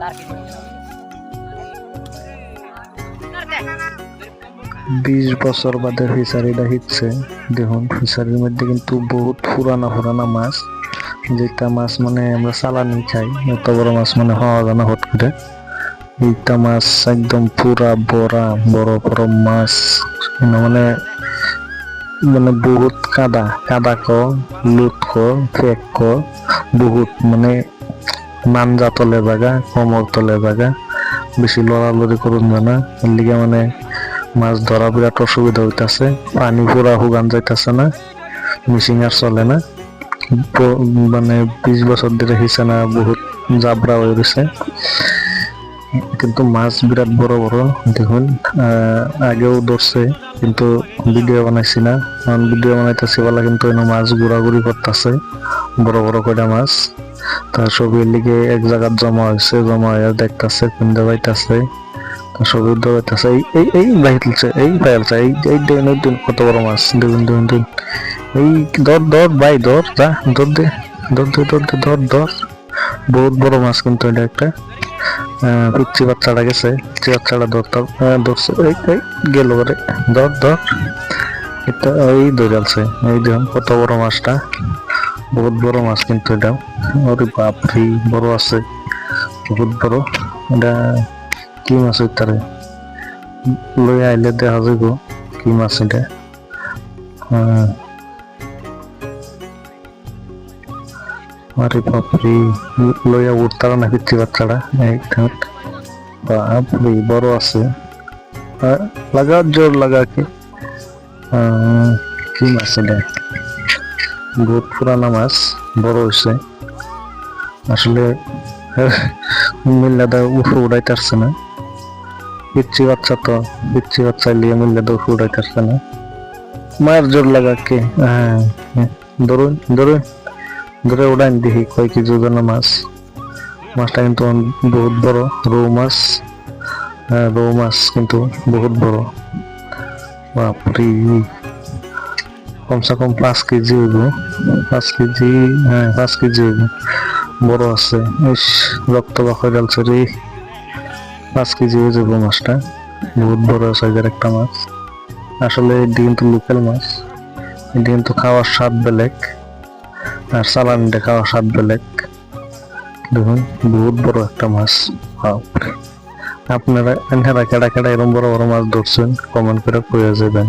তার কে? বিশ বছর বাদে ফিশারিটা হিটছে দেখুন ফিশারির মধ্যে কিন্তু বহুত পুরানা পুরানা মাছ যেটা মাছ মানে আমরা চালানি খাই এত বড় মাছ মানে হওয়া যায় না হট করে এইটা মাছ একদম পুরা বড়া, বড় বড় মাছ। মানে মানে বহুত কাদা কাদা ক, লুট ক ফেক ক, বহুত মানে মানজা তলে বাগা, কমর তলে বাগা, বেশি লড়ালড়ি করুন না এর লিগে মানে মাছ ধরা বিরাট অসুবিধা হইতাছে, পানি পুরা হুগান যাইতাছে না মিশিং আর চলে না। মানে বিশ বছর ধরে হিসে না, বহুত জাবরা হয়ে গেছে। কিন্তু মাছ বিরাট বড় বড়, দেখুন আগেও ধরছে, কিন্তু ভিডিও বানাইছি না। কারণ ভিডিও বানাইতেছি বলা কিন্তু মাছ ঘোরাঘুরি করতেছে, বড় বড় কয়টা মাছ। তার ছবির লিগে এক জায়গাত জমা হয়েছে জমা হয়ে দেখতেছে কুন্দে পাইতাছে সবুজ দৌড়াইতেছে এই এই তুলছে, এই বাইরছে এই এই দেখুন কত বড় মাছ, দেখুন দেখুন দেখুন। এই, ধর ধর, ভাই, ধর, যা, ধর দে ধর দে ধর দে, ধর ধর। বহুত বড় মাছ কিন্তু এটা একটা। পিচ্ছি বাচ্চাটা গেছে পিচ্ছি বাচ্চাটা ধর ধর ধরছে, এই এই, গেল রে ধর ধর, এটা এই দৌড়ালছে এই দেখুন কত বড় মাছটা, বহুত বড় মাছ কিন্তু এটা, ওরে বাপরি, বড় আছে, বহুত বড়, এটা কি মাছ তারে লই আইলে দেখা যাব কি মাছ এটা হ্যাঁ। আরে বাপরে, লইয়া উঠতার না পিচ্ছি একদম বাপরে, বড় আছে। লাগা, জোর লাগা কি? কি মাছ এটা? বহুত পুরানা মাছ, বড় হয়েছে আসলে, মিল্লাদা উফে উড়াইতে না। পিচ্ছি বাচ্চা তো পিচ্ছি বাচ্চা লিয়ে মিল্লাদা উফে উড়াইতে না। মায়ের জোর লাগা কে? হ্যাঁ হ্যাঁ। ধরুন ধরুন। ধরে উড়াইন দেখি কয় কেজি ওজনের মাছ। মাছটা কিন্তু বহুত বড় রৌ মাছ। হ্যাঁ রৌ মাছ কিন্তু বহুত বড়। বাপরে কমসে কম পাঁচ কেজি হইব পাঁচ কেজি হ্যাঁ পাঁচ কেজি হইব বড় আছে। ইস রক্ত বাকর ডালছে রে পাঁচ কেজি হয়ে যাব মাছটা। বহুত বড় সাইজের একটা মাছ। আসলে এটি কিন্তু লোকাল মাছ। এটি কিন্তু খাওয়ার স্বাদ বেলেগ। আর সালান দেখাও সাত বেলেক দেখুন, বহুত বড় একটা মাছ। আপনারা এনারা কেডা কেডা এরকম বড় বড় মাছ ধরছেন কমেন্ট করে কয়ে যাবেন।